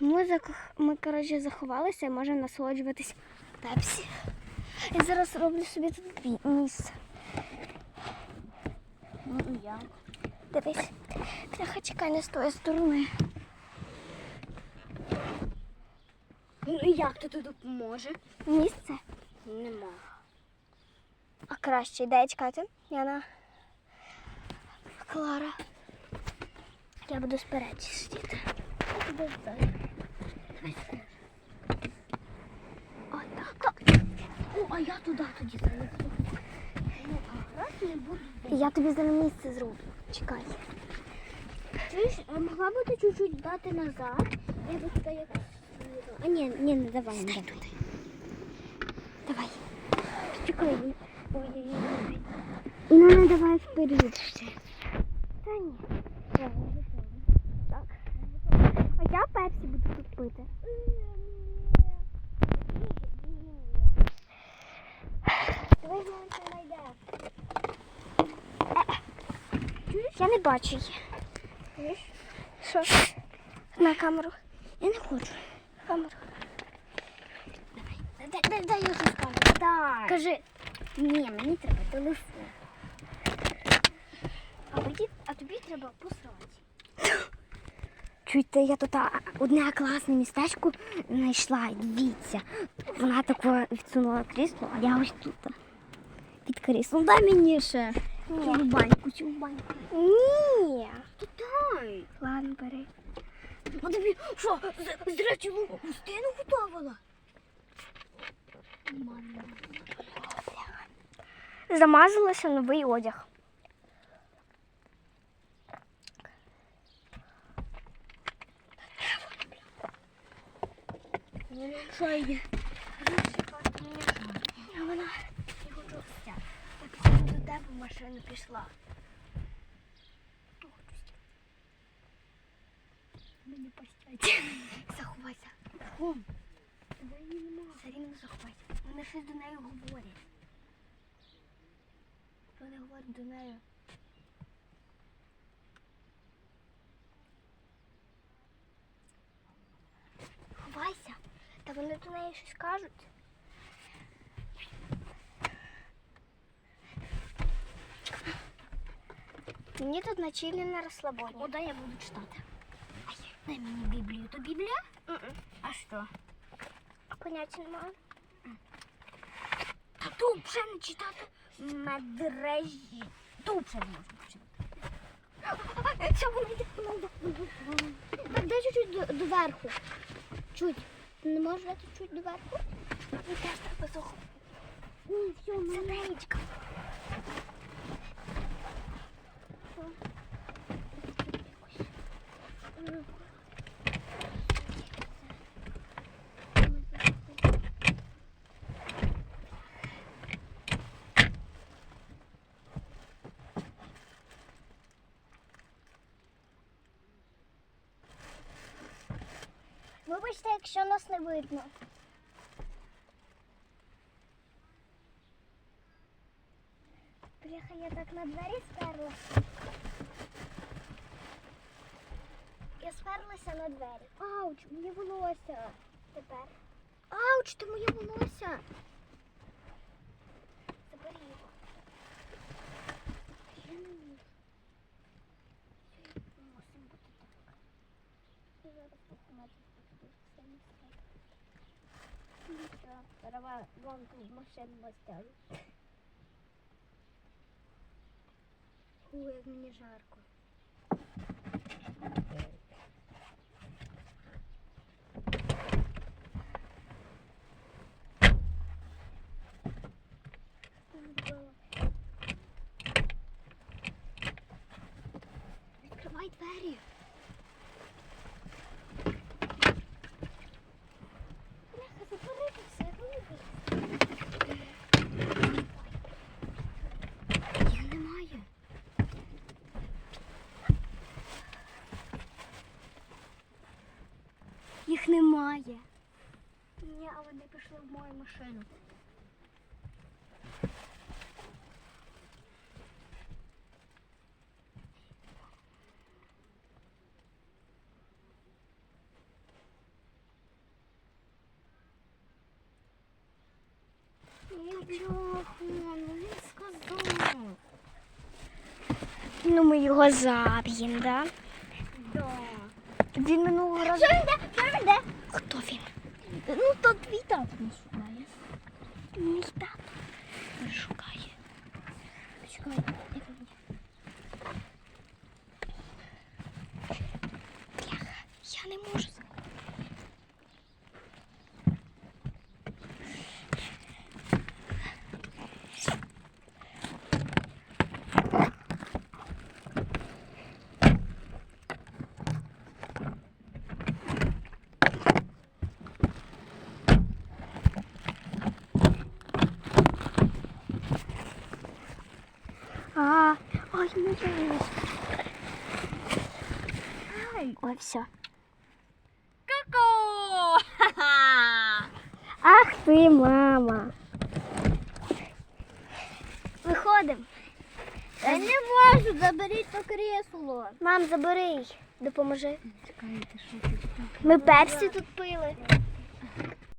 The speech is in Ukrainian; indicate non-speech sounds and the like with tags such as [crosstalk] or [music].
Ми, зак- ми коротше, заховалися і можемо насолоджуватись пепсі. Я зараз роблю собі тут місце. Ну і як? Дивись. Бляха, чекай, не з тої сторони. Ну і як то тут допоможе? Місце. Нема. А краще йде чекати. Яна. Клара. Я буду спереді сидіти. Отак. Ну, а я туди тоді залізу. Ну, а раз не буду. Я тобі зараз місце зроблю. Чекай. Чуєш, а могла би ти чуть-чуть дати назад? Я би туди якось... А ні, ні, не давай. не давай. Давай. Чекай. Ой-ой-ой. І не давай вперед ще. Та ні. Так. А я пепсі буду пити. Давай гляньте найде. Я не бачу її. Що? На камеру. Я не хочу. Камеру. Дай, дай, дай я щось скажу. Дай. Кажи. Ні, мені треба телефон. А, а тобі треба посрати. Чуєте, я тут одне класне містечко знайшла. Дивіться. Вона тако відсунула крісло, а я ось тут. Під кріслом. Дай мені ще. Цю баньку, цю баньку. Ні. То дай. Ладно, бери. Тобі що, з- зря цілу густину готувала? Замазалася новий одяг. Є? А вона я хочу Я пішла до тебе в машину пішла. Мені постять. Заховайся. Хом. Все рівно заховайся. Вони щось до неї говорять. Вони говорять до неї. Та вони до неї щось кажуть. Мені тут на чилі на розслабоні. О, я буду читати. Дай мені Біблію. То Біблія? А що? Поняття немає. Та тут вже не читати медрежі. Тут вже не можна почитати. Вона йде. Так, дай чуть-чуть доверху. Чуть. Ти не можеш дати чуть доверху? Мені теж треба заховати. Ні, все, Це якщо нас не видно. Бляха, я так на двері сперлася. Я сперлася на двері. Ауч, моє волосся. Тепер Ауч, ти моє волосся. забери його. Зараз гонку в машину мастяю. Ой, як мені жарко. немає. Ні, а вони пішли в мою машину. Ну, ну, ми його заб'ємо, да? Він минулого разу. Що він де? Що він де? Хто він? Ну, то твій тато не шукає. Мій тато. Шукає. Чекай, як він? Бляха, я не можу. А, ой. Все. Ку-ку! [laughs] Ах ти, мама. Виходимо. Я не можу, заберіть то кресло. Мам, забери. Допоможи. Ми пепсі тут пили.